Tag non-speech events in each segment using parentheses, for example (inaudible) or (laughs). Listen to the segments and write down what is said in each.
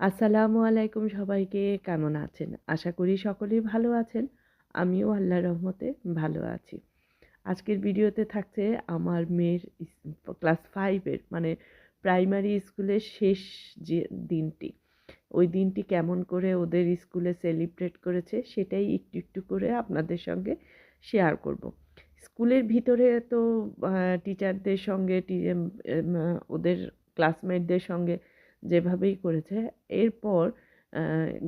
আসসালামু আলাইকুম সবাইকে, কেমন আছেন? আশা করি সকলেই ভালো আছেন। আমিও আল্লাহর রহমতে ভালো আছি। আজকের ভিডিওতে থাকছে আমার মেয়ের ক্লাস ফাইভের মানে প্রাইমারি স্কুলের শেষ যে দিনটি। ওই দিনটি কেমন করে ওদের স্কুলে সেলিব্রেট করেছে, সেটাই একটু একটু করে আপনাদের সঙ্গে শেয়ার করব। স্কুলের ভিতরে তো টিচারদের সঙ্গে ওদের ক্লাসমেটদের সঙ্গে যেভাবেই করেছে এরপর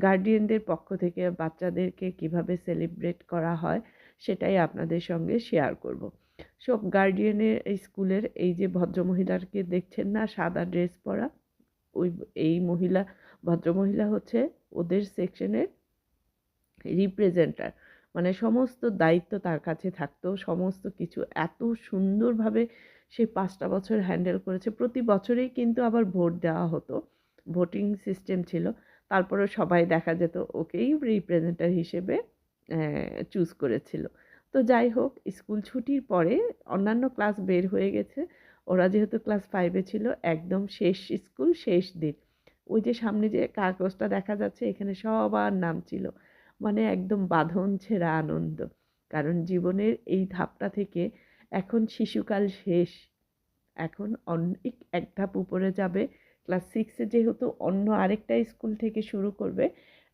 গার্ডিয়ানদের পক্ষ থেকে বাচ্চাদেরকে কীভাবে সেলিব্রেট করা হয়, সেটাই আপনাদের সঙ্গে শেয়ার করব। সব গার্ডিয়ানের স্কুলের এই যে ভদ্রমহিলাকে দেখছেন না, সাদা ড্রেস পরা, ওই, এই মহিলা, ভদ্রমহিলা হচ্ছে ওদের সেকশনের রিপ্রেজেন্টার মানে সমস্ত দায়িত্ব তার কাছে থাকতো, সমস্ত কিছু এত সুন্দরভাবে সে পাঁচটা বছর হ্যান্ডেল করেছে। প্রতি বছরেই কিন্তু আবার ভোট দেওয়া হতো। ভোটিং সিস্টেম ছিল। তারপরে সবাই দেখা যেত ওকেই রিপ্রেজেন্টার হিসেবে চুজ করেছিল। তো যাই হোক স্কুল ছুটির পরে অন্যান্য ক্লাস বের হয়ে গেছে। ওরা যেহেতু ক্লাস ফাইভে ছিল, একদম শেষ স্কুল শেষ দিন। ওই যে সামনে যে কাগজটা দেখা যাচ্ছে, এখানে সবার নাম ছিল। মানে একদম বাঁধন ছেঁড়া আনন্দ। কারণ জীবনের এই ধাপটা থেকে এখন শিশুকাল শেষ। এখন অনেক এক ধাপ উপরে যাবে। ক্লাস সিক্সে যেহেতু অন্য আরেকটা স্কুল থেকে শুরু করবে,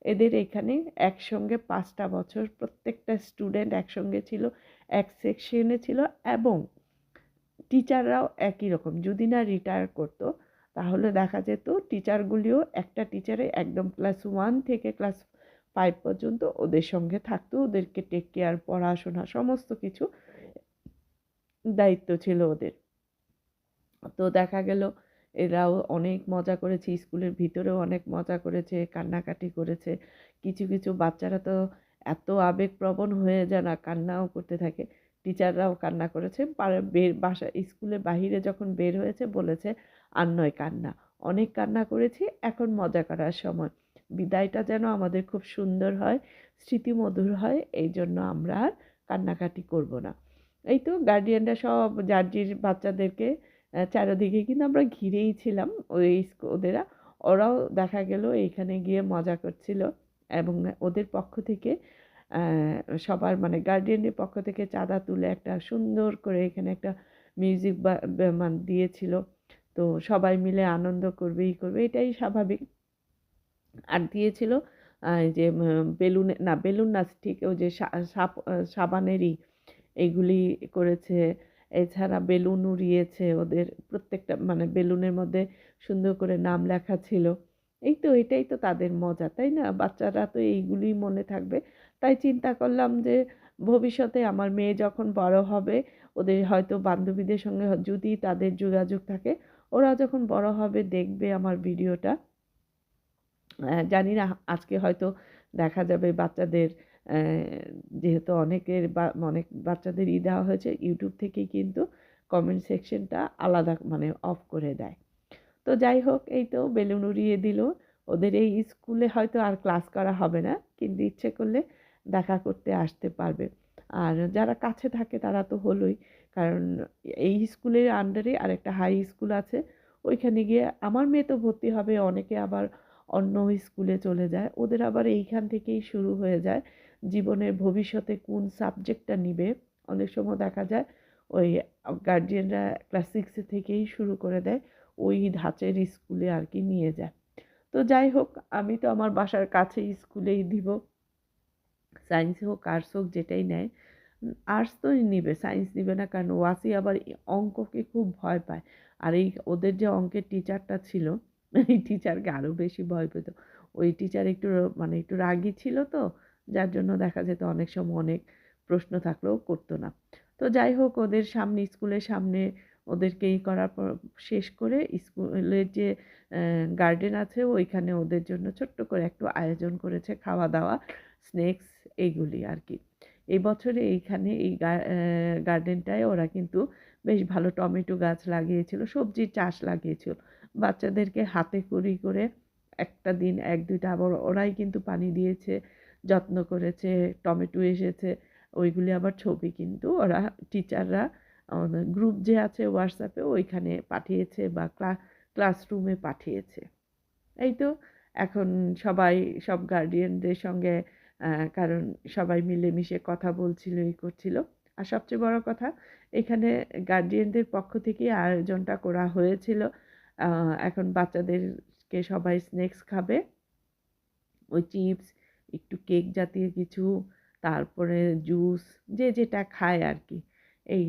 এদের এখানে একসঙ্গে পাঁচটা বছর প্রত্যেকটা স্টুডেন্ট একসঙ্গে ছিল, এক সেকশনে ছিল এবং টিচাররাও একই রকম। যদি না রিটায়ার করতো, তাহলে দেখা যেত টিচারগুলিও একটা টিচারে একদম ক্লাস ওয়ান থেকে ক্লাস ফাইভ পর্যন্ত ওদের সঙ্গে থাকতো, ওদেরকে টেক কেয়ার, পড়াশোনা, সমস্ত কিছু দায়িত্ব ছিল ওদের। তো দেখা গেল এরাও অনেক মজা করেছে, স্কুলের ভিতরেও অনেক মজা করেছে, কান্নাকাটি করেছে। কিছু কিছু বাচ্চারা তো এত আবেগপ্রবণ হয়ে যায় না কান্নাও করতে থাকে, টিচাররাও কান্না করেছে। বের, বাসা, স্কুলের বাহিরে যখন বের হয়েছে বলেছে, আর নয় কান্না। অনেক কান্না করেছি, এখন মজা করার সময়। বিদায়টা যেন আমাদের খুব সুন্দর হয়, স্মৃতিমধুর হয়, এই জন্য আমরা আর কান্নাকাটি করব না। এই তো গার্ডিয়ানরা সব জার্জির বাচ্চাদেরকে চারিদিকে কিন্তু আমরা ঘিরেই ছিলাম ওই ওদেরা। ওরাও দেখা গেল এইখানে গিয়ে মজা করছিল এবং ওদের পক্ষ থেকে সবার মানে গার্ডিয়ানের পক্ষ থেকে চাঁদা তুলে একটা সুন্দর করে এখানে একটা মিউজিক মানে দিয়েছিল। তো সবাই মিলে আনন্দ করবেই করবে, এটাই স্বাভাবিক। আর দিয়েছিল যে বেলুন, না বেলুন না, ঠিক ওই যে সাবানেরই এইগুলি করেছে। এছাড়া বেলুন উড়িয়েছে ওদের প্রত্যেকটা মানে বেলুনের মধ্যে সুন্দর করে নাম লেখা ছিল। এই তো, এটাই তো তাদের মজা, তাই না? বাচ্চারা তো এইগুলি মনে থাকবে। তাই চিন্তা করলাম যে, ভবিষ্যতে আমার মেয়ে যখন বড় হবে, ওদের হয়তো বান্ধবীদের সঙ্গে যদি তাদের যোগাযোগ থাকে, ওরা যখন বড় হবে দেখবে আমার ভিডিওটা। জানি না, আজকে হয়তো দেখা যাবে বাচ্চাদের যেহেতু অনেকের বা, অনেক বাচ্চাদের ই দেওয়া হয়েছে ইউটিউব থেকেই কিন্তু কমেন্ট সেকশনটা আলাদা মানে অফ করে দেয়। তো যাই হোক, এই তো বেলুন উড়িয়ে দিল। ওদের এই স্কুলে হয়তো আর ক্লাস করা হবে না, কিন্তু ইচ্ছে করলে দেখা করতে আসতে পারবে। আর যারা কাছে থাকে তারা তো হলোই, কারণ এই স্কুলের আন্ডারে আরেকটা হাই স্কুল আছে। ওইখানে গিয়ে আমার মেয়ে তো ভর্তি হবে, অনেকে আবার অন্য স্কুলে চলে যায়। ওদের আবার এইখান থেকেই শুরু হয়ে যায়। জীবনের ভবিষ্যতে কোন সাবজেক্টটা নিবে? অনেক সময় দেখা যায় ওই গার্জিয়ানরা ক্লাস সিক্সে থেকেই শুরু করে দেয়, ওই ধাঁচের স্কুলে আর কি নিয়ে যায়। তো যাই হোক, আমি তো আমার বাসার কাছে স্কুলেই দিব। সায়েন্স হোক আর্টস হোক, যেটাই নেয়। আর্টস তো নিবে সায়েন্স নিবে না, কারণ ওয়াসি আবার অঙ্ককে খুব ভয় পায়। আর এই ওদের যে অঙ্কের টিচারটা ছিল, এই টিচারকে আরও বেশি ভয় পেত। ওই টিচার একটু মানে একটু রাগি ছিল তো যার জন্য দেখা যেত অনেক সময় অনেক প্রশ্ন থাকলেও করতো না। তো যাই হোক, ওদের সামনে, স্কুলের সামনে ওদেরকে ই করার পর, শেষ করে স্কুলের যে গার্ডেন আছে, ওইখানে ওদের জন্য ছোট্ট করে একটু আয়োজন করেছে খাওয়া দাওয়া স্ন্যাক্স এইগুলি আর কি। এই বছরে এইখানে এই গার্ডেনটায় ওরা কিন্তু বেশ ভালো টমেটো গাছ লাগিয়েছিল সবজির চাষ লাগিয়েছিল। বাচ্চাদেরকে হাতে করি করে একটা দিন, এক দুইটা, আবার ওরাই কিন্তু পানি দিয়েছে। যত্ন করেছে, টমেটো এসেছে, ওইগুলি আবার ছবি কিন্তু ওরা টিচাররা গ্রুপ যে আছে হোয়াটসঅ্যাপে ওইখানে পাঠিয়েছে বা ক্লাসরুমে পাঠিয়েছে। এই তো, এখন সবাই, সব গার্ডিয়ানদের সঙ্গে কারণ সবাই মিলেমিশে কথা বলছিল এই করছিল। আর সবচেয়ে বড় কথা, এখানে গার্ডিয়ানদের পক্ষ থেকে আয়োজনটা করা হয়েছিল। এখন বাচ্চাদেরকে সবাই স্ন্যাক্স খাবে। ওই চিপস একটু কেক জাতীয় কিছু, তারপরে জুস, যে যেটা খায় আর কি এই,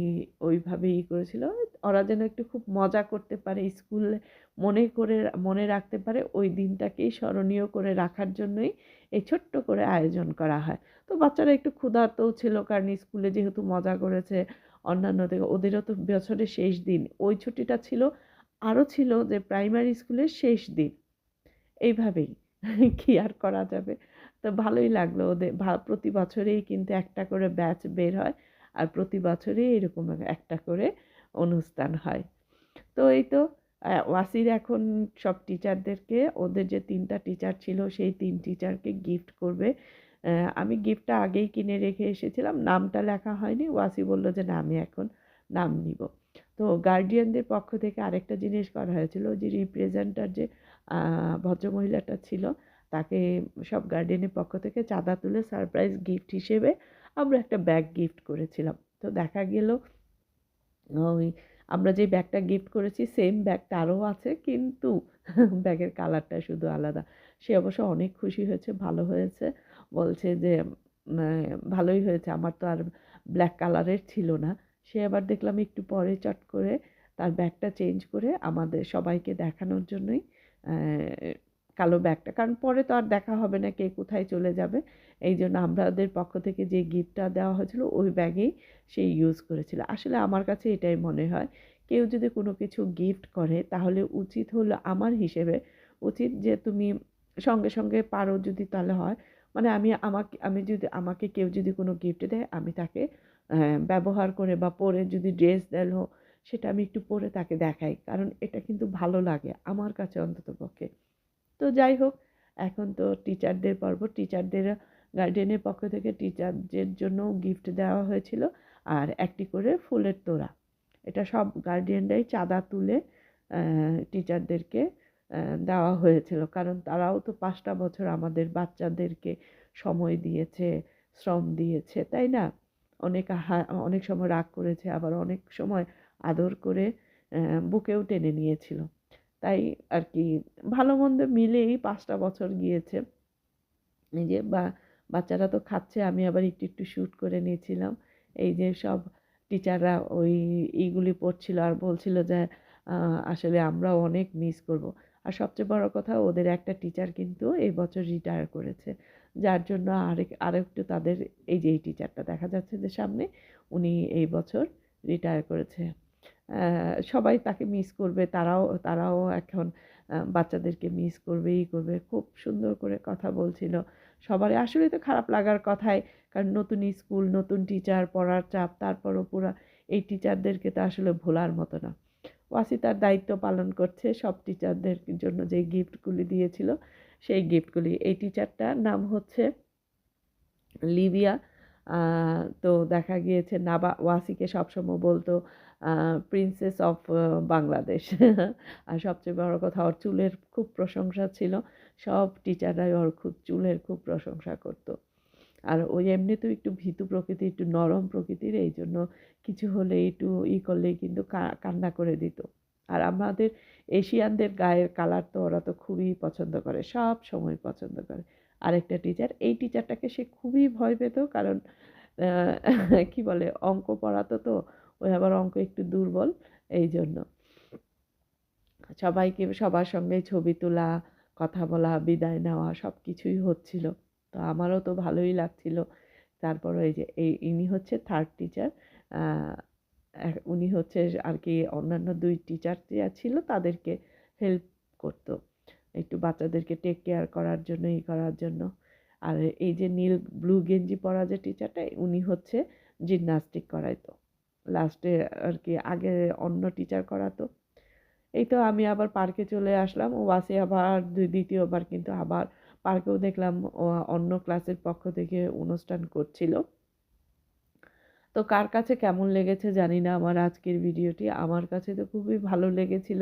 ওইভাবেই করেছিল। ওরা যেন একটু খুব মজা করতে পারে, স্কুলে মনে করে, মনে রাখতে পারে, ওই দিনটাকেই স্মরণীয় করে রাখার জন্যই এই ছোট্ট করে আয়োজন করা হয়। তো বাচ্চারা একটু ক্ষুধার্তও ছিল, কারণ স্কুলে যেহেতু মজা করেছে অন্যান্য থেকে ওদেরও তো বছরের শেষ দিন। ওই ছুটিটা ছিল, আরও ছিল যে প্রাইমারি স্কুলের শেষ দিন। এইভাবেই। কি আর করা যাবে? তো ভালোই লাগল ওদের প্রতি বছরেই কিন্তু একটা করে ব্যাচ বের হয় আর প্রতি বছরেই এরকম একটা করে অনুষ্ঠান হয়। তো এই তো ওয়াসির এখন সব টিচারদেরকে ওদের যে তিনটা টিচার ছিল সেই তিন টিচারকে গিফট করবে। আমি গিফটটা আগেই কিনে রেখে এসেছিলাম, নামটা লেখা হয়নি, ওয়াসি বলল যে, না, আমি এখন নাম নিব। তো গার্ডিয়ানদের পক্ষ থেকে আরেকটা জিনিস করা হয়েছিল যে রিপ্রেজেন্টার যে ভদ্রমহিলাটা ছিল তাকে সব গার্ডিয়ানের পক্ষ থেকে চাঁদা তুলে সারপ্রাইজ গিফট হিসেবে আমরা একটা ব্যাগ গিফট করেছিলাম। তো দেখা গেল, ওই আমরা যে ব্যাগটা গিফট করেছি সেম ব্যাগ তারও আছে, কিন্তু ব্যাগের কালারটা শুধু আলাদা। সে অবশ্য অনেক খুশি হয়েছে, ভালো হয়েছে। বলছে যে ভালোই হয়েছে, আমার তো আর ব্ল্যাক কালারের ছিল না। সে আবার দেখলাম একটু পরে চট করে তার ব্যাগটা চেঞ্জ করে আমাদের সবাইকে দেখানোর জন্যই কালো ব্যাগটা। কারণ পরে তো আর দেখা হবে না কে কোথায় চলে যাবে। এই জন্য আমাদের পক্ষ থেকে যে গিফটটা দেওয়া হয়েছিল, ওই ব্যাগেই সে ইউজ করেছিল। আসলে আমার কাছে এটাই মনে হয়, কেউ যদি কোনো কিছু গিফট করে, তাহলে উচিত হলো আমার হিসেবে, উচিত যে তুমি সঙ্গে সঙ্গে পারো যদি তাহলে হয়। মানে আমি আমাকে, আমি যদি, আমাকে কেউ যদি কোনো গিফট দেয়, আমি তাকে ব্যবহার করে বা পরে যদি ড্রেস দিল সেটা আমি একটু পরে তাকে দেখাই। কারণ এটা কিন্তু ভালো লাগে আমার কাছে অন্তত পক্ষে তো যাই হোক, এখন তো টিচারদের পর্ব। টিচারদের গার্ডিয়ানের পক্ষ থেকে টিচারদের জন্য গিফট দেওয়া হয়েছিল আর একটি করে ফুলের তোড়া। এটা সব গার্ডিয়ানরাই চাঁদা তুলে টিচারদেরকে দেওয়া হয়েছিল। কারণ তারাও তো পাঁচটা বছর আমাদের বাচ্চাদেরকে সময় দিয়েছে, শ্রম দিয়েছে, তাই না? অনেক অনেক সময় রাগ করেছে, আবার অনেক সময় আদর করে বুকেও টেনে নিয়েছিল। তাই আর কি ভালো মন্দ মিলেই পাঁচটা বছর গিয়েছে। এই যে বা, বাচ্চারা তো খাচ্ছে, আমি আবার একটু একটু শ্যুট করে নিয়েছিলাম। এই যে সব টিচাররা ওই, এইগুলি পড়ছিল আর বলছিল যে আসলে আমরাও অনেক মিস করব। আর সবচেয়ে বড় কথা, ওদের একটা টিচার কিন্তু এই বছর রিটায়ার করেছে। যার জন্য আরেক, আরেকটু তাদের, এই যে এই টিচারটা দেখা যাচ্ছে যে সামনে, উনি এই বছর রিটায়ার করেছে। সবাই তাকে মিস করবে, তারাও তারাও এখন বাচ্চাদেরকে মিস করবে, ই করবে। খুব সুন্দর করে কথা বলছিল। সবারই আসলে তো খারাপ লাগার কথাই, কারণ নতুন স্কুল, নতুন টিচার পড়ার চাপ, তারপরও পুরো এই টিচারদেরকে তো আসলে ভোলার মতো না। ওয়াসি তার দায়িত্ব পালন করছে, সব টিচারদের জন্য যে গিফটগুলি দিয়েছিল, সেই গিফটগুলি এই টিচারটার নাম হচ্ছে লিবিয়া। তো দেখা গিয়েছে, নাবা, ওয়াসিকে সবসময় বলতো প্রিন্সেস অফ বাংলাদেশ আর সবচেয়ে বড় কথা, ওর চুলের খুব প্রশংসা ছিল। সব টিচাররাই ওর খুব, চুলের খুব প্রশংসা করতো। আর ওই এমনিতেও একটু ভীতু প্রকৃতি, একটু নরম প্রকৃতির, এই জন্য কিছু হলে একটু ই করলেই কিন্তু কান্না করে দিত। আর আমাদের এশিয়ানদের গায়ের কালার তো ওরা তো খুবই পছন্দ করে, সব সময় পছন্দ করে। আরেকটা টিচার এই টিচারটাকে সে খুবই ভয় পেত, কারণ (laughs) কি বলে, অঙ্ক পড়াতো তো ওই আবার অঙ্ক একটু দুর্বল এই জন্য সবাইকে সবার সঙ্গে ছবি তোলা, কথা বলা, বিদায় নেওয়া সব কিছুই হচ্ছিল। তো আমারও তো ভালোই লাগছিল। তারপর এই যে এই ইনি হচ্ছে থার্ড টিচার উনি হচ্ছে আর কি অন্যান্য দুই টিচার ছিল তাদেরকে হেল্প করতো। একটু বাচ্চাদেরকে টেক কেয়ার করার জন্য ই করার জন্য। আর এই যে নীল ব্লু গেঞ্জি পরা যে টিচারটা উনি হচ্ছে জিমনাস্টিক করাইতো। লাস্টে আর কি আগে অন্য টিচার করাতো। এই তো আমি আবার পার্কে চলে আসলাম। ও বাসে আবার দ্বিতীয়বার কিন্তু আবার পার্কেও দেখলাম অন্য ক্লাসের পক্ষ থেকে অনুষ্ঠান করছিল। তো কার কাছে কেমন লেগেছে জানি না আমার আজকের ভিডিওটি আমার কাছে তো খুবই ভালো লেগেছিল।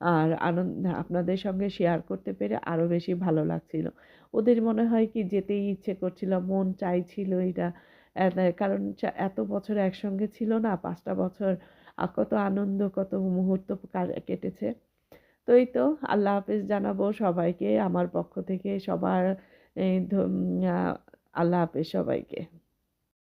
আর আনন্দ, আপনাদের সঙ্গে শেয়ার করতে পেরে আরও বেশি ভালো লাগছিল। ওদের মনে হয় কি যেতেই ইচ্ছে করছিল, মন চাইছিল এটা কারণ এত বছর একসঙ্গে ছিল না, পাঁচটা বছর কত আনন্দ, কত মুহূর্ত কেটেছে। তো এই তো, আল্লাহ হাফেজ জানাব সবাইকে, আমার পক্ষ থেকে সবার আল্লাহ হাফেজ সবাইকে।